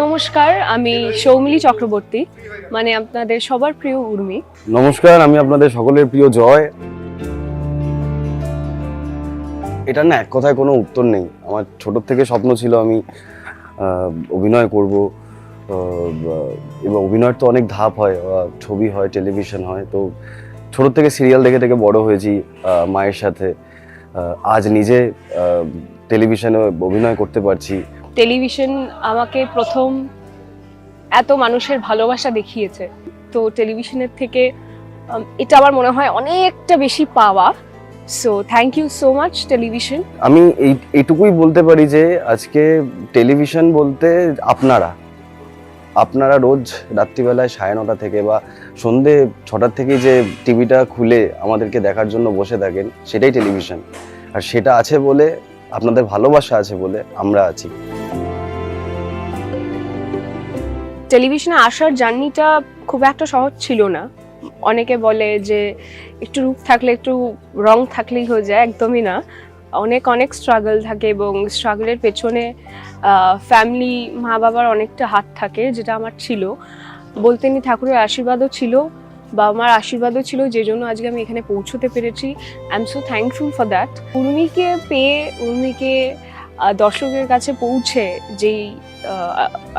নমস্কার আমি সৌমিলি চক্রবর্তী মানে আপনাদের সবার প্রিয় উর্মি। নমস্কার আমি আপনাদের সকলের প্রিয় জয়। এটা না এক কথায় কোনো উত্তর নেই। আমার ছোট থেকে স্বপ্ন ছিল আমি অভিনয় করব। এবং অভিনয়ের তো অনেক ধাপ হয় ছবি হয় টেলিভিশন হয়। তো ছোট থেকে সিরিয়াল দেখে দেখে বড় হয়েছি মায়ের সাথে। আজ নিজে টেলিভিশনে অভিনয় করতে পারছি। টেলিভিশন আমাকে প্রথম এত মানুষের ভালোবাসা দেখিয়েছে। তো টেলিভিশনের থেকে এটা আমার মনে হয় অনেকটা বেশি পাওয়া। So thank you so much television. আমি এই, এইটুকুই বলতে পারি যে, আজকে টেলিভিশন বলতে আপনারা। আপনারা রোজ রাত্রিবেলায় সাড়ে নটা থেকে বা সন্ধে ছটার থেকেই যে টিভিটা খুলে আমাদেরকে দেখার জন্য বসে থাকেন, সেটাই টেলিভিশন। আর সেটা আছে বলে, আপনাদের ভালোবাসা আছে বলে আমরা আছি। টেলিভিশনে আসার জার্নিটা খুব একটা সহজ ছিল না। অনেকে বলে যে একটু রূপ থাকলে একটু রং থাকলেই হয়ে যায়, একদমই না। অনেক অনেক স্ট্রাগল থাকে এবং স্ট্রাগলের পেছনে ফ্যামিলি মা বাবার অনেকটা হাত থাকে যেটা আমার ছিল। বলতে নি ঠাকুরের আশীর্বাদও ছিল বা আমার আশীর্বাদও ছিল যে জন্য আজকে আমি এখানে পৌঁছতে পেরেছি। I am so thankful for that উর্মিকে পেয়ে, উর্মিকে দর্শকের কাছে পৌঁছে যেই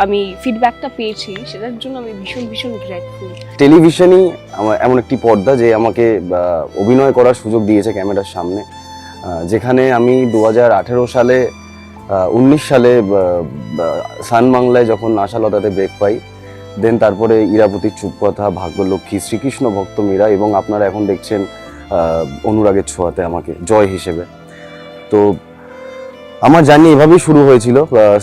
আমি ফিডব্যাকটা পেয়েছি, সেটার জন্য আমি ভীষণ ভীষণ গ্রেটফুল টেলিভিশনই এমন একটি পর্দা যে আমাকে অভিনয় করার সুযোগ দিয়েছে ক্যামেরার সামনে। যেখানে আমি দু হাজার আঠেরো সালে উনিশ সালে সান বাংলায় যখন আশালতাতে ব্রেক পাই দেন তারপরে ইরাবতীর চুপ কথা ভাগ্যলক্ষ্মী, শ্রীকৃষ্ণ ভক্ত মীরা এবং আপনারা এখন দেখছেন অনুরাগের ছোঁয়াতে আমাকে, জয় হিসেবে। তো আমার জানি এভাবেই শুরু হয়েছিল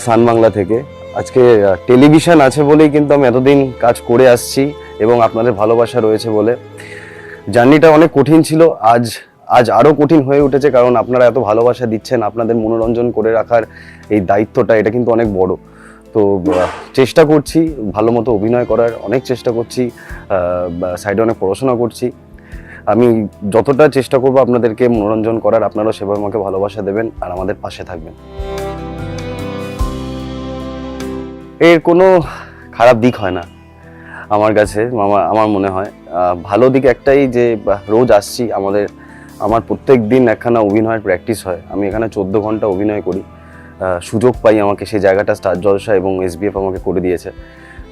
সান বাংলা থেকে। আজকে টেলিভিশন আছে বলেই কিন্তু আমি এতদিন কাজ করে আসছি এবং আপনাদের ভালোবাসা রয়েছে বলে। জার্নিটা অনেক কঠিন ছিল, আজ আজ আরও কঠিন হয়ে উঠেছে কারণ আপনারা এত ভালোবাসা দিচ্ছেন, আপনাদের মনোরঞ্জন করে রাখার এই দায়িত্বটা, এটা কিন্তু অনেক বড়। তো চেষ্টা করছি, ভালো মতো অভিনয় করার অনেক চেষ্টা করছি সাইডে অনেক পড়াশোনা করছি। আমি যতটা চেষ্টা করব আপনাদেরকে মনোরঞ্জন করার, আপনারাও সেভাবে আমাকে ভালোবাসা দেবেন আর আমাদের পাশে থাকবেন। এর কোনো খারাপ দিক হয় না, আমার কাছে আমার আমার মনে হয়। ভালো দিক একটাই যে রোজ আসছি, আমাদের, আমার প্রত্যেক দিন একখানা অভিনয়ের প্র্যাকটিস হয়। আমি এখানে চোদ্দ ঘণ্টা অভিনয় করি। সুযোগ পাই আমাকে, সেই জায়গাটা স্টার জলসা এবং এসবিএফ আমাকে করে দিয়েছে।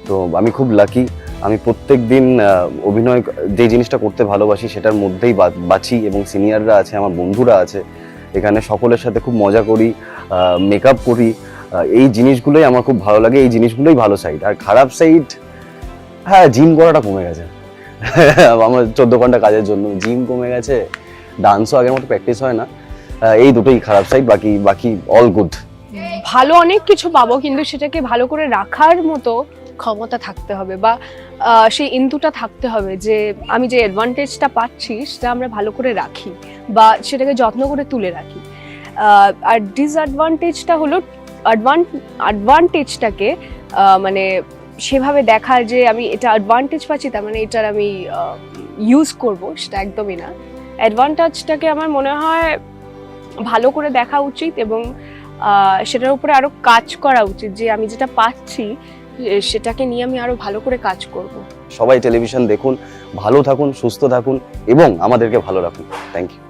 তো আমি খুব লাকি আমি প্রত্যেক দিন অভিনয়, যে জিনিসটা করতে ভালোবাসি সেটার মধ্যেই বাঁচি এবং সিনিয়ররা আছে, আমার বন্ধুরা আছে, এখানে সকলের সাথে খুব মজা করি মেকআপ করি এই জিনিসগুলোই আমার খুব ভালো লাগে, এই জিনিসগুলোই ভালো সাইড আর খারাপ সাইড হ্যাঁ জিম করাটা কমে গেছে। আমার চোদ্দ ঘণ্টা কাজের জন্য জিম কমে গেছে ডান্সও আগের মতো প্র্যাকটিস হয় না এই দুটোই খারাপ সাইড বাকি বাকি অল গুড ভালো অনেক কিছু পাবো, কিন্তু সেটাকে ভালো করে রাখার মতো ক্ষমতা থাকতে হবে বা সেই ইন্দুটা থাকতে হবে যে, আমি যে অ্যাডভান্টেজটা পাচ্ছি সেটা আমরা ভালো করে রাখি বা সেটাকে যত্ন করে তুলে রাখি। আর ডিসঅ্যাডভান্টেজটা হলো অ্যাডভান্টেজটাকে মানে সেভাবে দেখা যে, আমি এটা অ্যাডভান্টেজ পাচ্ছি, তার মানে এটার আমি ইউজ করব, সেটা একদমই না। অ্যাডভান্টেজটাকে আমার মনে হয় ভালো করে দেখা উচিত এবং সেটার উপরে আরও কাজ করা উচিত যে, আমি যেটা পাচ্ছি সেটাকে নিয়ে আমি আরও ভালো করে কাজ করব। সবাই টেলিভিশন দেখুন, ভালো থাকুন, সুস্থ থাকুন এবং আমাদেরকে ভালো রাখুন। Thank you